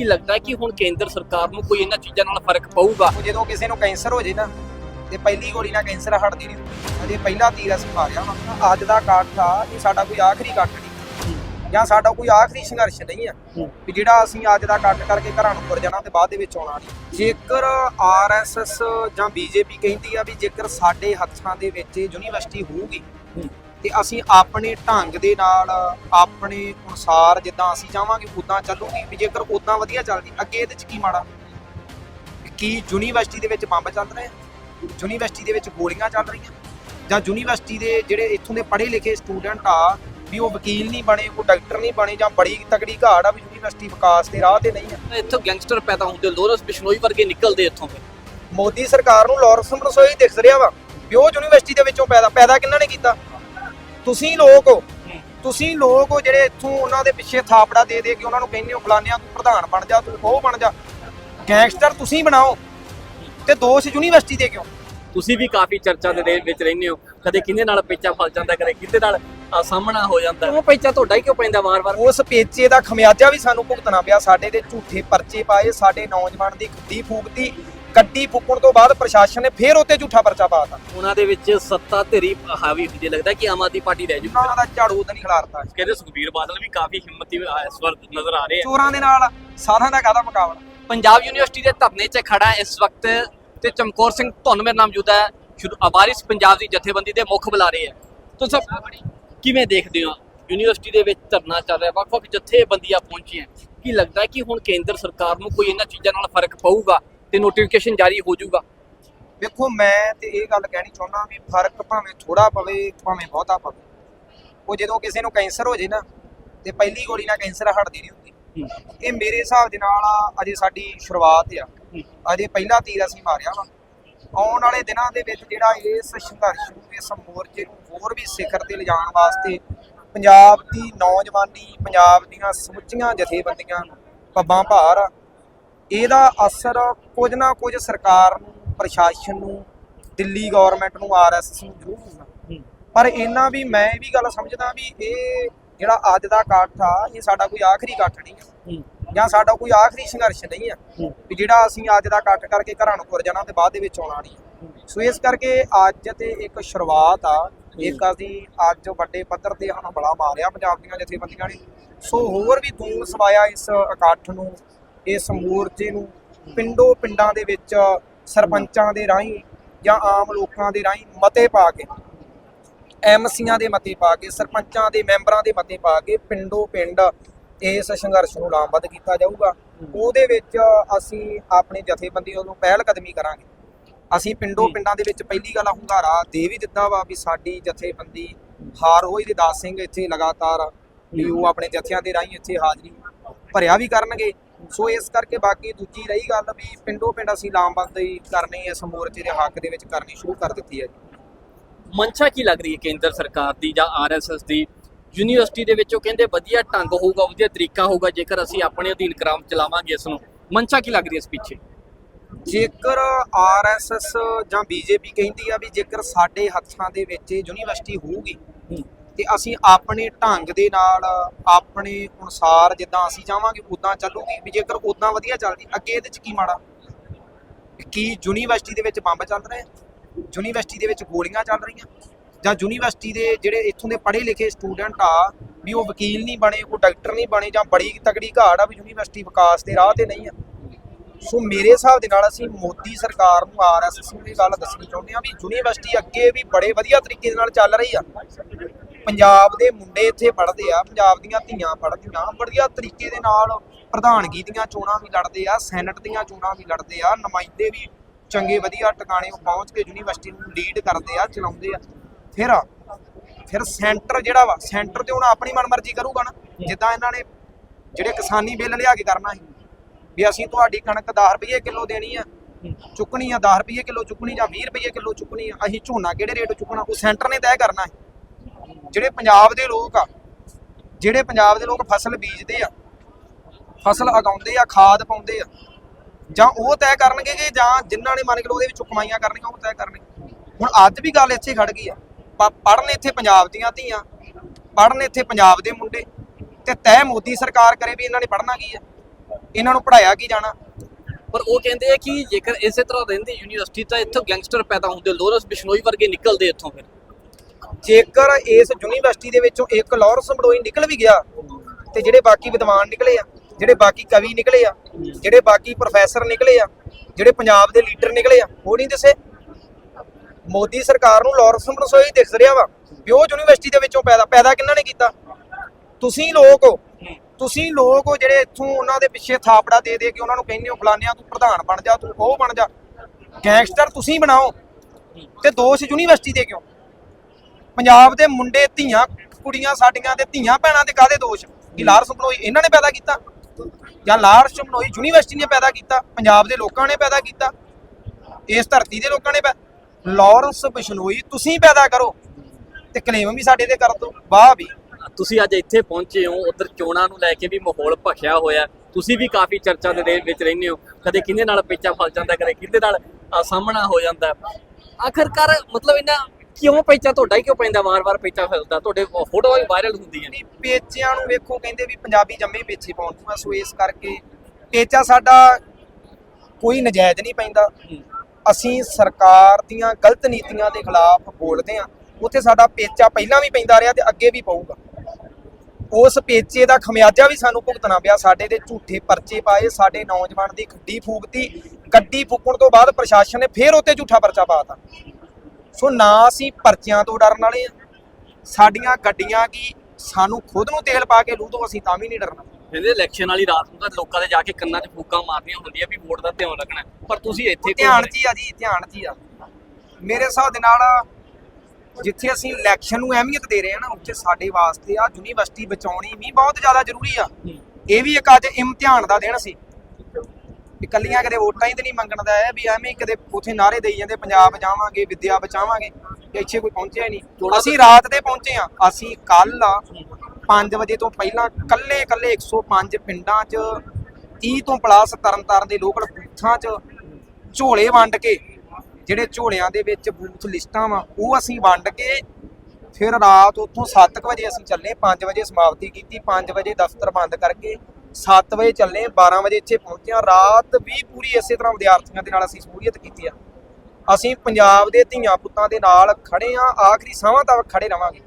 ਕੀ ਲੱਗਦਾ ਹੈ ਕਿ ਹੁਣ ਕੇਂਦਰ ਸਰਕਾਰ ਨੂੰ ਕੋਈ ਇਹਨਾਂ ਚੀਜ਼ਾਂ ਨਾਲ ਫ਼ਰਕ ਪਊਗਾ? ਜਦੋਂ ਕਿਸੇ ਨੂੰ ਕੈਂਸਰ ਹੋ ਜੇ ਨਾ ਤੇ ਪਹਿਲੀ ਗੋਲੀ ਨਾਲ ਕੈਂਸਰ ਹਟਦੀ ਨਹੀਂ ਅਜੇ ਪਹਿਲਾ ਤੀਰ ਅਸੀਂ ਮਾਰਿਆ ਵਾ ਅੱਜ ਦਾ ਇਕੱਠ ਆ ਇਹ ਸਾਡਾ ਕੋਈ ਆਖਰੀ ਇਕੱਠ ਨਹੀਂ ਜਾਂ ਸਾਡਾ ਕੋਈ ਆਖਰੀ ਸੰਘਰਸ਼ ਨਹੀਂ ਆ ਵੀ ਜਿਹੜਾ ਅਸੀਂ ਅੱਜ ਦਾ ਇਕੱਠ ਕਰਕੇ ਘਰਾਂ ਨੂੰ ਤੁਰ ਜਾਣਾ ਤੇ ਬਾਅਦ ਦੇ ਵਿੱਚ ਆਉਣਾ ਨਹੀਂ। ਜੇਕਰ ਆਰਐਸਐਸ ਜਾਂ ਬੀਜੇਪੀ ਕਹਿੰਦੀ ਆ ਵੀ ਜੇਕਰ ਸਾਡੇ ਹੱਥਾਂ ਦੇ ਵਿੱਚ ਯੂਨੀਵਰਸਿਟੀ ਹੋਊਗੀ ਤੇ ਅਸੀਂ ਆਪਣੇ ਢੰਗ ਦੇ ਨਾਲ ਆਪਣੇ ਅਨੁਸਾਰ ਜਿੱਦਾਂ ਅਸੀਂ ਚਾਹਾਂਗੇ ਉਦਾਂ ਚੱਲੂਗੀ। ਵੀ ਜੇਕਰ ਉਦਾਂ ਵਧੀਆ ਚੱਲਦੀ ਅੱਗੇ ਇਹਦੇ ਚ ਕੀ ਮਾੜਾ? ਕੀ ਯੂਨੀਵਰਸਿਟੀ ਦੇ ਵਿੱਚ ਬੰਬ ਚੱਲ ਰਹੇ ਆ? ਯੂਨੀਵਰਸਿਟੀ ਦੇ ਵਿੱਚ ਗੋਲੀਆਂ ਚੱਲ ਰਹੀਆਂ? ਜਾਂ ਯੂਨੀਵਰਸਿਟੀ ਦੇ ਜਿਹੜੇ ਇੱਥੋਂ ਦੇ ਪੜ੍ਹੇ ਲਿਖੇ ਸਟੂਡੈਂਟ ਆ ਵੀ ਉਹ ਵਕੀਲ ਨਹੀਂ ਬਣੇ ਉਹ ਡਾਕਟਰ ਨਹੀਂ ਬਣੇ ਜਾਂ ਬੜੀ ਤਕੜੀ ਘਾੜ ਆ ਵੀ ਯੂਨੀਵਰਸਿਟੀ ਵਿਕਾਸ ਦੇ ਰਾਹ ਤੇ ਨਹੀਂ ਆ? ਇੱਥੋਂ ਗੈਂਗਸਟਰ ਪੈਦਾ ਹੁੰਦੇ ਲੋਰਸ ਬਿਸ਼ਨੋਈ ਵਰਗੇ ਨਿਕਲਦੇ ਇੱਥੋਂ ਫਿਰ। ਮੋਦੀ ਸਰਕਾਰ ਨੂੰ ਲਾਰੈਂਸ ਰਸੋਈ ਦਿਖ ਰਿਹਾ ਵਾ ਵੀ ਉਹ ਯੂਨੀਵਰਸਿਟੀ ਦੇ ਵਿੱਚੋਂ ਪੈਦਾ ਪੈਦਾ ਕਿਹਨਾਂ ਨੇ ਕੀਤਾ? ਤੁਸੀਂ ਲੋਕ ਹੋ। ਤੁਸੀਂ ਲੋਕ ਹੋ ਜਿਹੜੇ ਇੱਥੋਂ ਉਹਨਾਂ ਦੇ ਪਿੱਛੇ ਥਾਪੜਾ ਦੇ ਦੇ ਕੇ ਉਹਨਾਂ ਨੂੰ ਕਹਿੰਦੇ ਹੋ ਫਲਾਨਿਆਂ ਤੂੰ ਪ੍ਰਧਾਨ ਬਣ ਜਾ ਤੂੰ ਉਹ ਬਣ ਜਾ। ਗੈਂਗਸਟਰ ਤੁਸੀਂ ਬਣਾਓ ਤੇ ਦੋਸ਼ ਯੂਨੀਵਰਸਿਟੀ ਦੇ ਕਿਉਂ? ਤੁਸੀਂ ਵੀ ਕਾਫੀ ਚਰਚਾ ਦੇ ਵਿੱਚ ਰਹਿੰਦੇ ਹੋ। ਕਦੇ ਕਿਹਦੇ ਨਾਲ ਪੇਚਾ ਫਸ ਜਾਂਦਾ ਕਦੇ ਕਿਹਦੇ ਨਾਲ ਸਾਹਮਣਾ ਹੋ ਜਾਂਦਾ। ਉਹ ਪੇਚਾ ਤੁਹਾਡਾ ਹੀ ਕਿਉਂ ਪੈਂਦਾ ਵਾਰ-ਵਾਰ? ਉਸ ਪੇਚੇ ਦਾ ਖਮਿਆਜਾ ਵੀ ਸਾਨੂੰ ਭੁਗਤਣਾ ਪਿਆ। ਸਾਡੇ ਦੇ ਝੂਠੇ ਪਰਚੇ ਪਾਏ ਸਾਡੇ ਨੌਜਵਾਨ ਦੀ ਗੱਡੀ ਫੂਕਤੀ ਗੱਡੀ ਫੂਕਣ ਤੋਂ ਬਾਅਦ ਪ੍ਰਸ਼ਾਸਨ ਨੇ ਫੇਰ ਉੱਤੇ ਝੂਠਾ ਪਰਚਾ ਪਾਤਾ ਉਹਨਾਂ ਦੇ ਵਿੱਚ ਸੱਤਾ ਧਿਰੀ ਹਾਵੀ ਹੁੰਦੀ। ਲੱਗਦਾ ਕਿ ਆਮ ਆਦਮੀ ਪਾਰਟੀ ਰਹਿ ਜੂ ਉਹਨਾਂ ਦਾ ਝਾੜੂ ਤਾਂ ਨਹੀਂ ਖਿਲਾਰਤਾ। ਕਹਿੰਦੇ ਸੁਖਬੀਰ ਬਾਦਲ ਵੀ ਕਾਫੀ ਹਿੰਮਤੀ ਇਸ ਵਾਰ ਨਜ਼ਰ ਆ ਰਹੇ ਆ। ਚੋਰਾਂ ਦੇ ਨਾਲ ਸਾਧਾਂ ਦਾ ਕਾਹਦਾ ਮੁਕਾਬਲਾ? ਪੰਜਾਬ ਯੂਨੀਵਰਸਿਟੀ ਦੇ ਧਰਨੇ 'ਚ ਖੜਾ ਇਸ ਵਕਤ ਤੇ ਚਮਕੌਰ ਸਿੰਘ ਧੁੰਨ ਮੇਰੇ ਨਾਮ ਜੁਦਾ ਹੈ। ਸ਼ੁਰੂ ਆਵਾਰਿਸ ਪੰਜਾਬ ਦੀ ਜਥੇਬੰਦੀ ਦੇ ਮੁੱਖ ਬੁਲਾਰੇ ਹੈ। ਤੁਸੀਂ ਕਿਵੇਂ ਦੇਖਦੇ ਹੋ? ਯੂਨੀਵਰਸਿਟੀ ਦੇ ਵਿੱਚ ਧਰਨਾ ਚੱਲ ਰਿਹਾ ਵੱਖ-ਵੱਖ ਜਥੇਬੰਦੀਆਂ ਪਹੁੰਚੀਆਂ। ਕੀ ਲੱਗਦਾ ਕਿ ਹੁਣ ਕੇਂਦਰ ਸਰਕਾਰ ਨੂੰ ਕੋਈ ਇਹਨਾਂ ਚੀਜ਼ਾਂ ਨਾਲ ਫ਼ਰਕ ਪਊਗਾ? ਤੇ ਨੋਟੀਫਿਕੇਸ਼ਨ ਜਾਰੀ ਹੋ ਜਾਊਗਾ। ਵੇਖੋ ਮੈਂ ਤੇ ਇਹ ਗੱਲ ਕਹਿਣੀ ਚਾਹੁੰਦਾ ਵੀ ਫ਼ਰਕ ਭਾਵੇਂ ਥੋੜਾ ਪਵੇ ਭਾਵੇਂ ਬਹੁਤਾ ਪਵੇ। ਉਹ ਜਦੋਂ ਕਿਸੇ ਨੂੰ ਕੈਂਸਰ ਹੋ ਜੇ ਨਾ ਤੇ ਪਹਿਲੀ ਗੋਲੀ ਨਾਲ ਕੈਂਸਰ ਹਟਦੀ ਨਹੀਂ ਹੁੰਦੀ। ਇਹ ਮੇਰੇ ਹਿਸਾਬ ਦੇ ਨਾਲ ਆ, ਅਜੇ ਸਾਡੀ ਸ਼ੁਰੂਆਤ ਆ। ਅਜੇ ਪਹਿਲਾ ਤੀਰ ਅਸੀਂ ਮਾਰਿਆ ਵਾ। ਆਉਣ ਵਾਲੇ ਦਿਨਾਂ ਦੇ ਵਿੱਚ ਜਿਹੜਾ ਇਸ ਸੰਘਰਸ਼ ਨੂੰ ਇਸ ਮੋਰਚੇ ਨੂੰ ਹੋਰ ਵੀ ਸਿਖਰ ਤੇ ਲਿਜਾਣ ਵਾਸਤੇ ਪੰਜਾਬ ਦੀ ਨੌਜਵਾਨੀ ਪੰਜਾਬ ਦੀਆਂ ਸਮੁੱਚੀਆਂ ਜਥੇਬੰਦੀਆਂ ਪੱਬਾਂ ਭਾਰ ਆ। ਇਹਦਾ ਅਸਰ ਕੁਝ ਨਾ ਕੁਝ ਸਰਕਾਰ ਨੂੰ ਪ੍ਰਸ਼ਾਸਨ ਨੂੰ ਦਿੱਲੀ ਗਵਰਨਮੈਂਟ ਨੂੰ ਆਰਐਸਐਸ ਨੂੰ ਜ਼ਰੂਰ ਹੋਊਗਾ ਪਰ ਇਹਨਾਂ ਵੀ ਮੈਂ ਵੀ ਗੱਲ ਸਮਝਦਾ ਵੀ ਇਹ ਜਿਹੜਾ ਅੱਜ ਦਾ ਇਕੱਠ ਆ ਇਹ ਸਾਡਾ ਕੋਈ ਆਖਰੀ ਇਕੱਠ ਨਹੀਂ ਆ। ਜਾਂ ਸਾਡਾ ਕੋਈ ਆਖਰੀ ਸੰਘਰਸ਼ ਨਹੀਂ ਆ। ਵੀ ਜਿਹੜਾ ਅਸੀਂ ਅੱਜ ਦਾ ਇਕੱਠ ਕਰਕੇ ਘਰਾਂ ਨੂੰ ਤੁਰ ਜਾਣਾ ਤੇ ਬਾਅਦ ਦੇ ਵਿੱਚ ਆਉਣਾ ਨਹੀਂ ਸੋ ਇਸ ਕਰਕੇ ਅੱਜ ਤੇ ਇੱਕ ਸ਼ੁਰੂਆਤ ਆ ਇੱਕ ਅਸੀਂ ਅੱਜ ਵੱਡੇ ਪੱਧਰ ਤੇ ਹਮਲਾ ਮਾਰਿਆ ਪੰਜਾਬ ਦੀਆਂ ਜਥੇਬੰਦੀਆਂ ਨੇ। ਸੋ ਹੋਰ ਵੀ ਦੂਰ ਸਵਾਇਆ ਇਸ ਇਕੱਠ ਨੂੰ। ਇਸ ਮੋਰਚੇ ਨੂੰ ਪਿੰਡੋ ਪਿੰਡਾਂ ਦੇ ਵਿੱਚ ਸਰਪੰਚਾਂ ਦੇ ਰਾਹੀਂ ਜਾਂ ਆਮ ਲੋਕਾਂ ਦੇ ਰਾਹੀਂ ਮਤੇ ਪਾ ਕੇ ਐਮਸੀਆਂ ਦੇ ਮਤੇ ਪਾ ਕੇ ਸਰਪੰਚਾਂ ਦੇ ਮੈਂਬਰਾਂ ਦੇ ਮਤੇ ਪਾ ਕੇ ਪਿੰਡੋ ਪਿੰਡ ਇਸ ਸੰਘਰਸ਼ ਨੂੰ ਲਾਮਬੱਧ ਕੀਤਾ ਜਾਊਗਾ। ਉਹਦੇ ਵਿੱਚ ਅਸੀਂ ਆਪਣੀ ਜਥੇਬੰਦੀ ਵੱਲੋਂ ਪਹਿਲ ਕਦਮੀ ਕਰਾਂਗੇ। ਅਸੀਂ ਪਿੰਡੋ ਪਿੰਡਾਂ ਦੇ ਵਿੱਚ ਪਹਿਲੀ ਗੱਲ ਹੁੰਗਾਰਾ ਦੇ ਵੀ ਦਿੱਤਾ ਵਾ ਵੀ ਸਾਡੀ ਜਥੇਬੰਦੀ ਹਾਰ ਹੋਈ ਦੇ ਦਾਸ ਸਿੰਘ ਇੱਥੇ ਲਗਾਤਾਰ ਵੀ ਉਹ ਆਪਣੇ ਜਥਿਆਂ ਦੇ ਰਾਹੀਂ ਇੱਥੇ ਹਾਜ਼ਰੀ ਭਰਿਆ ਵੀ ਕਰਨਗੇ। ਸੋ ਇਸ ਕਰਕੇ ਬਾਕੀ ਦੂਜੀ ਰਹੀ ਗੱਲ ਵੀ ਪਿੰਡੋ ਪਿੰਡ ਅਸੀਂ ਲਾਮਬੰਦੀ ਕਰਨੀ ਇਸ ਮੋਰਚੇ ਦੇ ਹੱਕ ਦੇ ਵਿੱਚ ਕਰਨੀ ਸ਼ੁਰੂ ਕਰ ਦਿੱਤੀ ਹੈ ਜੀ। ਮਨਸ਼ਾ ਕੀ ਲੱਗ ਰਹੀ ਹੈ ਕੇਂਦਰ ਸਰਕਾਰ ਦੀ ਜਾਂ ਆਰਐਸਐਸ ਦੀ? ਯੂਨੀਵਰਸਿਟੀ ਦੇ ਵਿੱਚ ਉਹ ਕਹਿੰਦੇ ਵਧੀਆ ਢੰਗ ਹੋਊਗਾ ਵਧੀਆ ਤਰੀਕਾ ਹੋਊਗਾ ਜੇਕਰ ਅਸੀਂ ਆਪਣੇ ਅਧੀਨ ਕਰਾਮ ਚਲਾਵਾਂਗੇ ਇਸ ਨੂੰ। ਮਨਸ਼ਾ ਕੀ ਲੱਗ ਰਹੀ ਹੈ ਇਸ ਪਿੱਛੇ? ਜੇਕਰ ਆਰਐਸਐਸ ਜਾਂ ਬੀਜੇਪੀ ਕਹਿੰਦੀ ਆ ਵੀ ਜੇਕਰ ਸਾਡੇ ਹੱਥਾਂ ਦੇ ਵਿੱਚ ਯੂਨੀਵਰਸਿਟੀ ਹੋਊਗੀ ਤੇ ਅਸੀਂ ਆਪਣੇ ਢੰਗ ਦੇ ਨਾਲ, ਆਪਣੇ ਅਨੁਸਾਰ ਜਿੱਦਾਂ ਅਸੀਂ ਚਾਹਾਂਗੇ ਉਦਾਂ ਚੱਲੂਗੀ। ਵੀ ਜੇਕਰ ਉਦਾਂ ਵਧੀਆ ਚੱਲਦੀ, ਅੱਗੇ ਇਹਦੇ ਚ ਕੀ ਮਾੜਾ? ਕੀ ਯੂਨੀਵਰਸਿਟੀ ਦੇ ਵਿੱਚ ਬੰਬ ਚੱਲ ਰਹੇ? ਯੂਨੀਵਰਸਿਟੀ ਦੇ ਵਿੱਚ ਗੋਲੀਆਂ ਚੱਲ ਰਹੀਆਂ? ਜਾਂ ਯੂਨੀਵਰਸਿਟੀ ਦੇ ਜਿਹੜੇ ਇੱਥੋਂ ਦੇ ਪੜ੍ਹੇ ਲਿਖੇ ਸਟੂਡੈਂਟ ਆ, ਵੀ ਉਹ ਵਕੀਲ ਨਹੀਂ ਬਣੇ, ਉਹ ਡਾਕਟਰ ਨਹੀਂ ਬਣੇ, ਜਾਂ ਬੜੀ ਤਕੜੀ ਘਾੜ ਆ ਵੀ ਯੂਨੀਵਰਸਿਟੀ ਵਿਕਾਸ ਦੇ ਰਾਹ ਤੇ ਨਹੀਂ ਆ। ਸੋ ਮੇਰੇ ਹਿਸਾਬ ਦੇ ਨਾਲ ਅਸੀਂ ਮੋਦੀ ਸਰਕਾਰ ਨੂੰ ਆਰਐਸਐਸ ਨੂੰ ਇਹ ਗੱਲ ਦੱਸਣੀ ਚਾਹੁੰਦੇ ਆ ਵੀ ਯੂਨੀਵਰਸਿਟੀ ਅੱਗੇ ਵੀ ਬੜੇ ਵਧੀਆ ਤਰੀਕੇ ਦੇ ਨਾਲ ਚੱਲ ਰਹੀ ਆ। ਪੰਜਾਬ ਦੇ ਮੁੰਡੇ ਇੱਥੇ ਪੜ੍ਹਦੇ ਆ, ਪੰਜਾਬ ਦੀਆਂ ਧੀਆਂ ਪੜ੍ਹਦੀਆਂ ਵਧੀਆ ਤਰੀਕੇ ਦੇ ਨਾਲ ਪ੍ਰਧਾਨਗੀ ਦੀਆਂ ਚੋਣਾਂ ਵੀ ਲੜਦੇ ਆ, ਸੈਨੇਟ ਦੀਆਂ ਚੋਣਾਂ ਵੀ ਲੜਦੇ ਆ, ਨੁਮਾਇੰਦੇ ਵੀ ਚੰਗੇ ਵਧੀਆ ਟਿਕਾਣੇ ਪਹੁੰਚ ਕੇ ਯੂਨੀਵਰਸਿਟੀ ਨੂੰ ਲੀਡ ਕਰਦੇ ਆ, ਚਲਾਉਂਦੇ ਆ। ਫਿਰ ਫਿਰ ਸੈਂਟਰ ਜਿਹੜਾ ਵਾ, ਸੈਂਟਰ ਤੇ ਹੁਣ ਆਪਣੀ ਮਨਮਰਜ਼ੀ ਕਰੂਗਾ ਨਾ, ਜਿੱਦਾਂ ਇਹਨਾਂ ਨੇ ਜਿਹੜੇ ਕਿਸਾਨੀ ਬਿੱਲ ਲਿਆ ਕੇ ਕਰਨਾ ਸੀ, ਵੀ ਅਸੀਂ ਤੁਹਾਡੀ ਕਣਕ 10 ਰੁਪਏ ਕਿਲੋ ਦੇਣੀ ਆ, ਚੁੱਕਣੀ ਆ 10 ਰੁਪਏ ਕਿਲੋ ਚੁੱਕਣੀ ਜਾਂ 20 ਰੁਪਏ ਕਿਲੋ ਚੁੱਕਣੀ ਆ, ਅਸੀਂ ਝੋਨਾ ਕਿਹੜੇ ਰੇਟ ਚੁੱਕਣਾ, ਉਹ ਸੈਂਟਰ ਨੇ ਤੈਅ ਕਰਨਾ ਹੈ ਜਿਹੜੇ ਪੰਜਾਬ ਦੇ ਲੋਕ ਆ, ਜਿਹੜੇ ਪੰਜਾਬ ਦੇ ਲੋਕ ਫਸਲ ਬੀਜਦੇ ਆ, ਫਸਲ ਉਗਾਉਂਦੇ ਆ, ਖਾਦ ਪਾਉਂਦੇ ਆ, ਜਾਂ ਉਹ ਤੈਅ ਕਰਨਗੇ ਕਿ ਜਾਂ ਜਿਨ੍ਹਾਂ ਨੇ ਮੰਨ ਕੇ ਲਓ ਉਹਦੇ ਵਿੱਚ ਕਮਾਈਆਂ ਕਰਨੀਆਂ ਉਹ ਤੈਅ ਕਰਨਗੇ। ਹੁਣ ਅੱਜ ਵੀ ਗੱਲ ਇੱਥੇ ਖੜ ਗਈ ਆ ਪੜਨ ਇੱਥੇ ਪੰਜਾਬ ਦੀਆਂ ਧੀਆਂ ਪੜਨ ਇੱਥੇ ਪੰਜਾਬ ਦੇ ਮੁੰਡੇ, ਤੇ ਤੈਅ ਮੋਦੀ ਸਰਕਾਰ ਕਰੇ ਵੀ ਇਹਨਾਂ ਨੇ ਪੜਨਾ ਕੀ ਆ, ਇਹਨਾਂ ਨੂੰ ਪੜਾਇਆ ਕੀ ਜਾਣਾ। ਪਰ ਉਹ ਕਹਿੰਦੇ ਆ ਕਿ ਜੇਕਰ ਇਸੇ ਤਰ੍ਹਾਂ ਰਹਿੰਦੀ ਯੂਨੀਵਰਸਿਟੀ ਤਾਂ ਇੱਥੋਂ ਗੈਂਗਸਟਰ ਪੈਦਾ ਹੁੰਦੇ, ਲੋਰੈਂਸ ਬਿਸ਼ਨੋਈ ਵਰਗੇ ਨਿਕਲਦੇ ਇੱਥੋਂ ਫਿਰ। ਜੇਕਰ ਇਸ ਯੂਨੀਵਰਸਿਟੀ ਦੇ ਵਿੱਚੋਂ ਇੱਕ ਲਾਰੈਂਸ ਮਡੋਈ ਨਿਕਲ ਵੀ ਗਿਆ, ਤੇ ਜਿਹੜੇ ਬਾਕੀ ਵਿਦਵਾਨ ਨਿਕਲੇ ਆ, ਜਿਹੜੇ ਬਾਕੀ ਕਵੀ ਨਿਕਲੇ ਆ, ਜਿਹੜੇ ਬਾਕੀ ਪ੍ਰੋਫੈਸਰ ਨਿਕਲੇ ਆ, ਜਿਹੜੇ ਪੰਜਾਬ ਦੇ ਲੀਡਰ ਨਿਕਲੇ ਆ, ਉਹ ਨਹੀਂ ਦਿਸੇ। ਮੋਦੀ ਸਰਕਾਰ ਨੂੰ ਲਾਰੈਂਸ ਮਡੋਈ ਦਿਖ ਰਿਹਾ ਵਾ, ਵੀ ਉਹ ਯੂਨੀਵਰਸਿਟੀ ਦੇ ਵਿੱਚੋਂ ਪੈਦਾ ਪੈਦਾ ਕਿਹਨਾਂ ਨੇ ਕੀਤਾ? ਤੁਸੀਂ ਲੋਕ ਹੋ, ਤੁਸੀਂ ਲੋਕ ਹੋ ਜਿਹੜੇ ਇੱਥੋਂ ਉਹਨਾਂ ਦੇ ਪਿੱਛੇ ਥਾਪੜਾ ਦੇ ਦੇ ਕੇ ਉਹਨਾਂ ਨੂੰ ਕਹਿੰਦੇ ਹੋ ਫਲਾਨਿਆਂ ਤੂੰ ਪ੍ਰਧਾਨ ਬਣ ਜਾ, ਤੂੰ ਉਹ ਬਣ ਜਾ। ਗੈਂਗਸਟਰ ਤੁਸੀਂ ਬਣਾਓ, ਤੇ ਦੋਸ਼ ਯੂਨੀਵਰਸਿਟੀ ਦੇ ਕਿਉਂ? ਪੰਜਾਬ ਦੇ ਮੁੰਡੇ, ਧੀਆਂ, ਕੁੜੀਆਂ, ਸਾਡੀਆਂ ਦੇ ਧੀਆਂ, ਭੈਣਾਂ ਦੇ ਕਾਦੇ ਦੋਸ਼? ਕਿ ਲਾਰਸ ਮਨੋਈ ਇਹਨਾਂ ਨੇ ਪੈਦਾ ਕੀਤਾ? ਜਾਂ ਲਾਰਸ ਮਨੋਈ ਯੂਨੀਵਰਸਿਟੀ ਨੇ ਪੈਦਾ ਕੀਤਾ? ਪੰਜਾਬ ਦੇ ਲੋਕਾਂ ਨੇ ਪੈਦਾ ਕੀਤਾ? ਇਸ ਧਰਤੀ ਦੇ ਲੋਕਾਂ ਨੇ ਲਾਰੈਂਸ ਬਿਸ਼ਨੋਈ ਤੁਸੀਂ ਪੈਦਾ ਕਰੋ ਤੇ ਕਲੇਮ ਵੀ ਸਾਡੇ ਤੇ ਕਰ ਦਿਓ। ਵਾਹ ਵੀ। ਤੁਸੀਂ ਅੱਜ ਇੱਥੇ ਪਹੁੰਚੇ ਹੋ, ਉਧਰ ਚੋਣਾਂ ਨੂੰ ਲੈ ਕੇ ਵੀ ਮਾਹੌਲ ਭਖਿਆ ਹੋਇਆ। ਤੁਸੀਂ ਵੀ ਕਾਫੀ ਚਰਚਾ ਦੇ ਵਿੱਚ ਰਹਿੰਦੇ ਹੋ। ਕਦੇ ਕਿਹਦੇ ਨਾਲ ਪੇਚਾ ਫਲ ਜਾਂਦਾ, ਕਦੇ ਕਿਹਦੇ ਨਾਲ ਸਾਹਮਣਾ ਹੋ ਜਾਂਦਾ। ਆਖਰਕਾਰ ਮਤਲਬ ਇਹਨਾਂ ਕਿਉਂ ਪੇਚਾ ਤੁਹਾਡਾ ਹੀ ਕਿਉਂ ਪੈਂਦਾ? ਵਾਰ-ਵਾਰ ਪੇਚਾ ਫਸਦਾ ਤੁਹਾਡੇ ਫੋਟੋਆਂ ਵੀ ਵਾਇਰਲ ਹੁੰਦੀਆਂ ਨੇ। ਪੇਚਿਆਂ ਨੂੰ ਵੇਖੋ ਕਹਿੰਦੇ ਵੀ ਪੰਜਾਬੀ ਜੰਮੇ ਪੇਚੇ ਪਾਉਣ ਆ, ਸੋ ਇਸ ਕਰਕੇ ਪੇਚਾ ਸਾਡਾ ਕੋਈ ਨਜਾਇਜ਼ ਨਹੀਂ ਪੈਂਦਾ। ਅਸੀਂ ਸਰਕਾਰ ਦੀਆਂ ਗਲਤ ਨੀਤੀਆਂ ਦੇ ਖਿਲਾਫ ਬੋਲਦੇ ਆ ਉੱਥੇ ਸਾਡਾ ਪੇਚਾ ਪਹਿਲਾਂ ਵੀ ਪੈਂਦਾ ਰਿਹਾ ਤੇ ਅੱਗੇ ਵੀ ਪਊਗਾ। ਉਸ ਪੇਚੇ ਦਾ ਖਮਿਆਜਾ ਵੀ ਸਾਨੂੰ ਭੁਗਤਣਾ ਪਿਆ। ਸਾਡੇ ਦੇ ਝੂਠੇ ਪਰਚੇ ਪਾਏ ਸਾਡੇ ਨੌਜਵਾਨ ਦੀ ਗੱਡੀ ਫੂਕਤੀ। ਗੱਡੀ ਫੂਕਣ ਤੋਂ ਬਾਅਦ ਪ੍ਰਸ਼ਾਸਨ ਨੇ ਫੇਰ ਉੱਤੇ ਝੂਠਾ ਪਰਚਾ ਪਾਤਾ ਸੋ ਨਾ ਅਸੀਂ ਪਰਚਿਆਂ ਤੋਂ ਡਰਨ ਵਾਲੇ ਆ ਸਾਡੀਆਂ ਗੱਡੀਆਂ ਕੀ ਸਾਨੂੰ ਖੁਦ ਨੂੰ ਤੇਲ ਪਾ ਕੇ ਲੂ ਤੋਂ ਅਸੀਂ ਤਾਂ ਵੀ ਨਹੀਂ ਡਰਨਾ ਕਹਿੰਦੇ ਇਲੈਕਸ਼ਨ ਵਾਲੀ ਰਾਤ ਨੂੰ ਤਾਂ ਲੋਕਾਂ ਦੇ ਜਾ ਕੇ ਕੰਨਾਂ 'ਚ ਫੂਕਾਂ ਮਾਰਨੀਆਂ ਹੁੰਦੀਆਂ ਵੀ ਵੋਟ ਦਾ ਧਿਆਨ ਰੱਖਣਾ। ਪਰ ਤੁਸੀਂ ਇੱਥੇ ਧਿਆਨ? 'ਚ ਹੀ ਆ ਜੀ ਧਿਆਨ 'ਚ ਹੀ ਆ ਮੇਰੇ ਹਿਸਾਬ ਦੇ ਨਾਲ ਜਿੱਥੇ ਅਸੀਂ ਇਲੈਕਸ਼ਨ ਨੂੰ ਅਹਿਮੀਅਤ ਦੇ ਰਹੇ ਹਾਂ ਨਾ ਉੱਥੇ ਸਾਡੇ ਵਾਸਤੇ ਆ ਯੂਨੀਵਰਸਿਟੀ ਬਚਾਉਣੀ ਵੀ ਬਹੁਤ ਜ਼ਿਆਦਾ ਜ਼ਰੂਰੀ ਆ। ਇਹ ਵੀ ਇੱਕ ਅੱਜ ਇਮਤਿਹਾਨ ਦਾ ਦਿਨ ਸੀ ਇਕੱਲੀਆਂ ਕਦੇ ਵੋਟਾਂ ਹੀ ਤੇ ਨਹੀਂ ਮੰਗਣ ਦਾ ਹੈ ਵੀ ਐਵੇਂ ਹੀ ਕਦੇ ਉਥੇ ਨਾਰੇ ਦੇਈ ਜਾਂਦੇ, ਪੰਜਾਬ ਬਚਾਵਾਂਗੇ ਵਿੱਦਿਆ ਬਚਾਵਾਂਗੇ ਇੱਥੇ ਕੋਈ ਪਹੁੰਚਿਆ ਹੀ ਨਹੀਂ। ਅਸੀਂ ਰਾਤ ਦੇ ਪਹੁੰਚੇ ਆ ਅਸੀਂ ਕੱਲ 5 ਵਜੇ ਤੋਂ ਪਹਿਲਾਂ ਕੱਲੇ ਕੱਲੇ 105 ਪਿੰਡਾਂ 'ਚ 30 ਤੋਂ ਪਲੱਸ ਤਰਨਤਾਰਨ ਦੇ ਲੋਕਲ ਬੂਥਾਂ 'ਚ ਝੋਲੇ ਵੰਡ ਕੇ, ਜਿਹੜੇ ਝੋਲਿਆਂ ਦੇ ਵਿੱਚ ਬੂਥ ਲਿਸਟਾਂ ਵਾ, ਉਹ ਅਸੀਂ ਵੰਡ ਕੇ ਫਿਰ ਰਾਤ ਉੱਥੋਂ 7 ਵਜੇ ਅਸੀਂ ਚੱਲੇ 5 ਵਜੇ ਸਮਾਪਤੀ ਕੀਤੀ 5 ਵਜੇ ਦਫ਼ਤਰ ਬੰਦ ਕਰਕੇ 7 ਵਜੇ ਚੱਲੇ 12 ਵਜੇ ਇੱਥੇ ਪਹੁੰਚਿਆ ਰਾਤ ਵੀ ਪੂਰੀ ਇਸੇ ਤਰ੍ਹਾਂ ਵਿਦਿਆਰਥੀਆਂ ਦੇ ਨਾਲ ਅਸੀਂ ਸਹੂਲੀਅਤ ਕੀਤੀ ਆ। ਅਸੀਂ ਪੰਜਾਬ ਦੇ ਧੀਆਂ ਪੁੱਤਾਂ ਦੇ ਨਾਲ ਖੜੇ ਆ ਆਖਰੀ ਸਾਹਾਂ ਤੱਕ ਖੜੇ ਰਵਾਂਗੇ।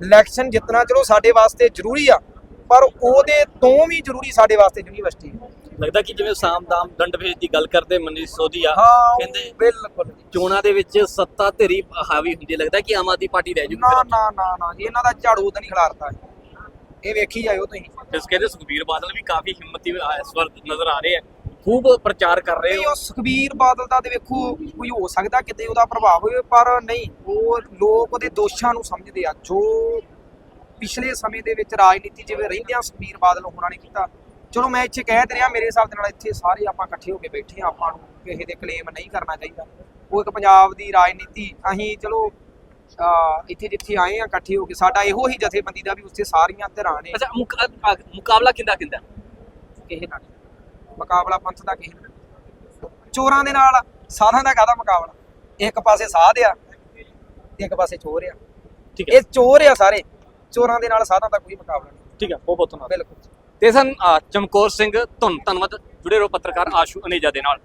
ਇਲੈਕਸ਼ਨ ਜਿੱਤਣਾ ਚਲੋ ਸਾਡੇ ਵਾਸਤੇ ਜ਼ਰੂਰੀ ਆ ਪਰ ਉਹਦੇ ਤੋਂ ਵੀ ਜ਼ਰੂਰੀ ਸਾਡੇ ਵਾਸਤੇ ਯੂਨੀਵਰਸਿਟੀ ਲੱਗਦਾ ਕਿ ਜਿਵੇਂ ਸਾਮਦਾਮ ਦੰਡ ਭੇਜ ਦੀ ਗੱਲ ਕਰਦੇ ਮਨੀਸ਼ ਸੋਧੀਆ ਕਹਿੰਦੇ ਬਿਲਕੁਲ। ਜੀ। ਚੋਣਾਂ ਦੇ ਵਿੱਚ ਸੱਤਾ ਧਿਰੀ ਹਾਵੀ ਹੁੰਦੀ ਲੱਗਦਾ ਕਿ ਆਮ ਆਦਮੀ ਪਾਰਟੀ ਰਹਿ ਜੂਗੀ ਨਾ ਨਾ ਨਾ ਨਾ ਜੀ ਇਹਨਾਂ ਦਾ ਝਾੜੂ ਤਾਂ ਨਹੀਂ ਖਿਲਾਰਤਾ। ਇਹ ਵੇਖੀ ਜਾਇਓ ਤੁਸੀਂ। ਇਸ ਕਹਿੰਦੇ ਸੁਖਬੀਰ ਬਾਦਲ ਵੀ ਕਾਫੀ ਹਿੰਮਤੀ ਇਸ ਵਾਰ ਨਜ਼ਰ ਆ ਰਹੇ ਆ। ਖੂਬ ਪ੍ਰਚਾਰ ਕਰ ਰਹੇ ਹੋ। ਸੁਖਬੀਰ ਬਾਦਲ ਦਾ ਤੇ ਵੇਖੋ ਕੋਈ ਹੋ ਸਕਦਾ ਕਿਤੇ ਉਹਦਾ ਪ੍ਰਭਾਵ ਹੋਵੇ ਪਰ ਨਹੀਂ ਉਹ ਲੋਕ ਉਹਦੇ ਦੋਸ਼ਾਂ ਨੂੰ ਸਮਝਦੇ ਆ। ਜੋ ਪਿਛਲੇ ਸਮੇਂ ਦੇ ਵਿੱਚ ਰਾਜਨੀਤੀ ਜਿਵੇਂ ਰਹਿੰਦਿਆਂ ਸੁਖਬੀਰ ਬਾਦਲ ਹੋਰਾਂ ਨੇ ਕੀਤਾ। ਚਲੋ ਮੈਂ ਇੱਥੇ ਕਹਿ ਤੇ ਰਿਹਾ ਮੇਰੇ ਹਿਸਾਬ ਦੇ ਨਾਲ ਇੱਥੇ ਸਾਰੇ ਆਪਾਂ ਇਕੱਠੇ ਹੋ ਕੇ ਬੈਠੇ ਆ। ਆਪਾਂ ਨੂੰ ਕਿਸੇ ਦੇ ਕਲੇਮ ਨਹੀਂ ਕਰਨਾ ਚਾਹੀਦਾ। ਉਹ ਇੱਕ ਪੰਜਾਬ ਦੀ ਰਾਜਨੀਤੀ ਅਸੀਂ ਚਲੋ ਇੱਥੇ ਜਿੱਥੇ ਆਏ ਆ ਇਕੱਠੇ ਹੋ ਕੇ ਸਾਡਾ ਇਹੋ ਹੀ ਜਥੇਬੰਦੀ ਦਾ ਵੀ ਉੱਥੇ ਸਾਰੀਆਂ ਧਿਰਾਂ ਨੇ। ਅੱਛਾ ਮੁਕ- ਅ- ਅ- ਮੁਕਾਬਲਾ ਕਿੰਦਾ ਕਿੰਦਾ? ਕਿਸੇ ਨਾਲ। ਮੁਕਾਬਲਾ ਪੰਥ ਦਾ ਕਿਸੇ ਨਾਲ। ਚੋਰਾਂ ਦੇ ਨਾਲ ਸਾਧਾਂ ਦਾ ਕਾਹਦਾ ਮੁਕਾਬਲਾ? ਇੱਕ ਪਾਸੇ ਸਾਧ ਆ ਤੇ ਇੱਕ ਪਾਸੇ ਚੋਰ ਆ। ਠੀਕ ਹੈ। ਇਹ ਚੋਰ ਆ ਸਾਰੇ। ਚੋਰਾਂ ਦੇ ਨਾਲ ਸਾਧਾਂ ਦਾ ਕੋਈ ਮੁਕਾਬਲਾ ਨਹੀਂ। ਠੀਕ ਹੈ ਬਹੁਤ ਬਹੁਤ ਧੰਨਵਾਦ। ਬਿਲਕੁਲ। ਤੇ ਸਨ ਅ, ਚਮਕੌਰ ਸਿੰਘ ਧੰਨ ਧੰਨਵਾਦ। ਜੁੜੇ ਰਹੋ ਪੱਤਰਕਾਰ ਆਸ਼ੂ ਅਨੇਜਾ ਦੇ ਨਾਲ।